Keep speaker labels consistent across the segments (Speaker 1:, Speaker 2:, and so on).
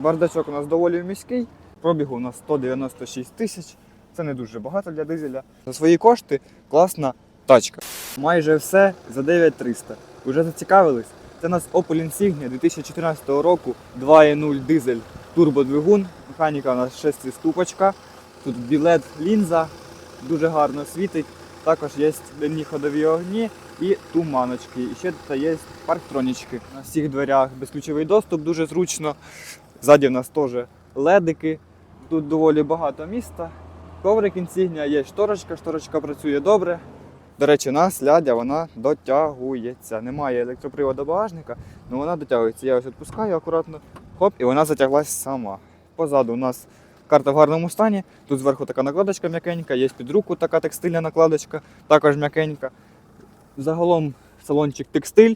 Speaker 1: Бардачок у нас доволі міський, пробігу у нас 196 тисяч. Це не дуже багато для дизеля. За свої кошти класна тачка. Майже все за 9300. Уже зацікавились? Це у нас Opel Insignia 2014 року 2.0 дизель турбодвигун. Механіка у нас 6 ступочка. Тут білет лінза, дуже гарно світить. Також є денні ходові огні і туманочки. І ще тут є парктронічки. На всіх дверях безключовий доступ дуже зручно. Ззаді в нас теж ледики. Тут доволі багато міста. Коврик інсігнія, є шторочка, шторочка працює добре. До речі, нас лядя вона дотягується. Немає електроприводу багажника, але вона дотягується. Я ось відпускаю акуратно, хоп, і вона затяглась сама. Позаду у нас карта в гарному стані. Тут зверху така накладочка м'якенька, є під руку така текстильна накладочка, також м'якенька. Загалом салончик текстиль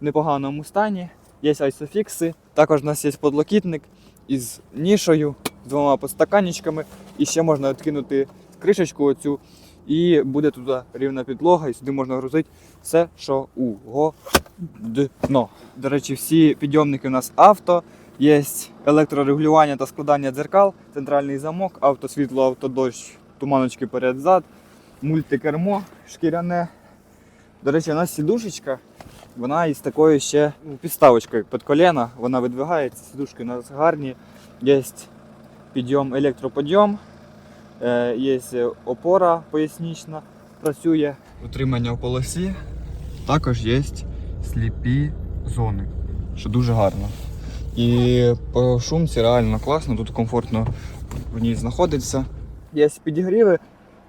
Speaker 1: в непоганому стані. Є айсофікси. Також у нас є подлокітник із нішою, з двома подстаканничками. І ще можна відкинути кришечку оцю. І буде тут рівна підлога, і сюди можна грузити все, що угодно. До речі, всі підйомники у нас авто. Є електрорегулювання та складання дзеркал, центральний замок, автосвітло, автодощ, туманочки перед-зад, мультикермо шкіряне. До речі, у нас сідушечка, вона із такою ще підставочкою під коліна, вона видвигається, сідушки у нас гарні. Є підйом, електроподйом, е, є опора пояснічна, працює. Утримання в полосі. Також є сліпі зони, що дуже гарно. І по шумці реально класно, тут комфортно в ній знаходиться. Є підігріви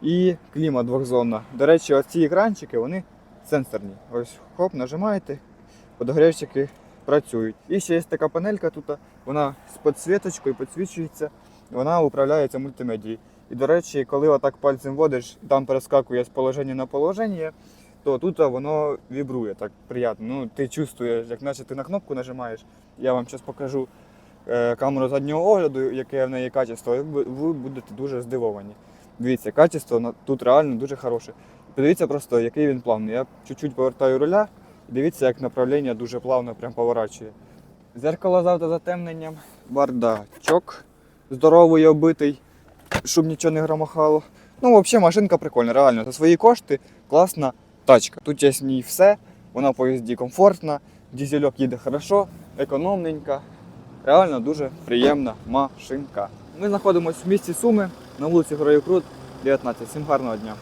Speaker 1: і клімат двохзонна. До речі, оці екранчики вони сенсорні. Ось хоп, нажимаєте, подогрівчики працюють. І ще є така панелька тут, вона з підсвіточкою підсвічується, вона управляється мультимедією. І до речі, коли отак пальцем водиш, там перескакує з положення на положення, то тут воно вібрує так приємно. Ну, ти чувствуєш, як наче ти на кнопку нажимаєш. Я вам зараз покажу е, камеру заднього огляду, яке в неї качество, і ви будете дуже здивовані. Дивіться, качество тут реально дуже хороше. Подивіться просто, який він плавний. Я чуть-чуть повертаю руля, і дивіться, як направлення дуже плавно прям поворачує. Зеркало з автозатемненням, бардачок здоровий оббитий, щоб нічого не громахало. Ну, взагалі, машинка прикольна, реально. За свої кошти класна тачка. Тут є в ній все, вона поїзді комфортна, дізельок їде хорошо, економненька. Реально дуже приємна машинка. Ми знаходимося в місті Суми на вулиці Героїв Крут, 19. Всім гарного дня.